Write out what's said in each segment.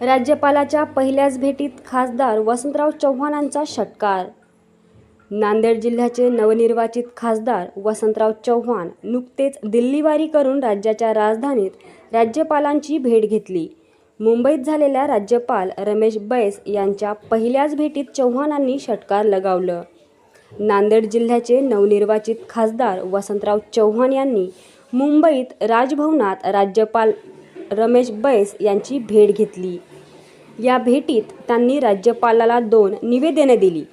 राज्यपालाच्या पहिल्याच भेटीत खासदार वसंतराव चव्हाणांचा षटकार. नांदेड जिल्ह्याचे नवनिर्वाचित खासदार वसंतराव चव्हाण नुकतेच दिल्लीवारी करून राज्याच्या राजधानीत राज्यपालांची भेट घेतली. मुंबईत झालेल्या राज्यपाल रमेश बैस यांच्या पहिल्याच भेटीत चव्हाणांनी षटकार लगावलं. नांदेड जिल्ह्याचे नवनिर्वाचित खासदार वसंतराव चव्हाण यांनी मुंबईत राजभवनात राज्यपाल रमेश बैस यांची भेट घेतली. या भेटीत त्यांनी राज्यपालाला दोन निवेदने दिली.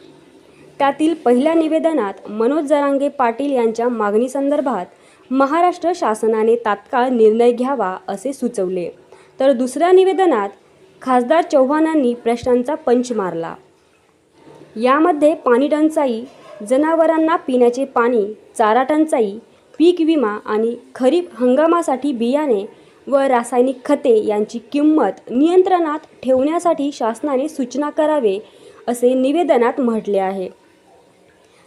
त्यातील पहिल्या निवेदनात मनोज जरांगे पाटील यांच्या मागणीसंदर्भात महाराष्ट्र शासनाने तात्काळ निर्णय घ्यावा असे सुचवले. तर दुसऱ्या निवेदनात खासदार चव्हाणांनी प्रश्नांचा पंच मारला. यामध्ये पाणी टंचाई जनावरांना पिण्याचे पाणी चारा टंचाई पीक विमा आणि खरीप हंगामासाठी बियाणे व रासायनिक खते यांची किंमत नियंत्रणात ठेवण्यासाठी शासनाने सूचना करावे असे निवेदनात म्हटले आहे.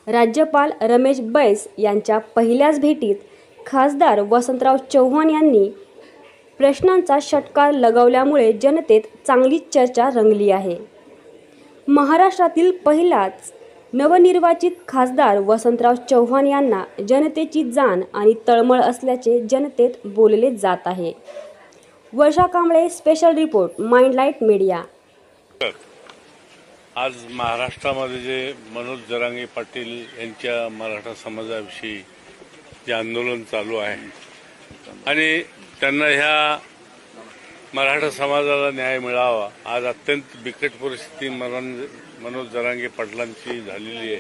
राज्यपाल रमेश बैस यांच्या पहिल्याच भेटीत खासदार वसंतराव चव्हाण यांनी प्रश्नांचा षटकार लगावल्यामुळे जनतेत चांगलीच चर्चा रंगली आहे. महाराष्ट्रातील पहिलाच नवनिर्वाचित खासदार वसंतराव चव्हाण यांना जनतेची जाण आणि तळमळ असल्याचे जनतेत बोलले जात आहे. Varsha Kamble special report Mindlight media आज महाराष्ट्रामध्ये जे मनोज जरांगे पाटील यांच्या मराठा समाजाविषयी जे आंदोलन चालू आहे आणि त्यांना ह्या मराठा समाजाला न्याय मिळावा. आज अत्यंत बिकट परिस्थिती मनोज जरांगे पाटलांची झालेली आहे.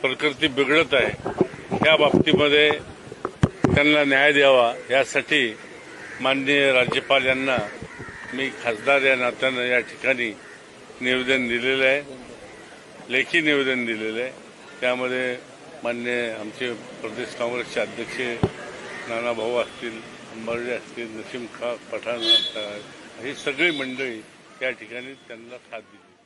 प्रकृती बिघडत आहे. त्या बाबतीमध्ये त्यांना न्याय द्यावा. यासाठी माननीय राज्यपाल यांना मी खासदार या नात्यानं या ठिकाणी निवेदन दिलेलं आहे. लेखी निवेदन दिलेलं आहे. त्यामध्ये मान्य आमचे प्रदेश काँग्रेसचे अध्यक्ष नाना भाऊ असतील अंबाजी असतील नसीम खा पठाण असतात ही सगळी मंडळी त्या ठिकाणी त्यांना साथ दिली.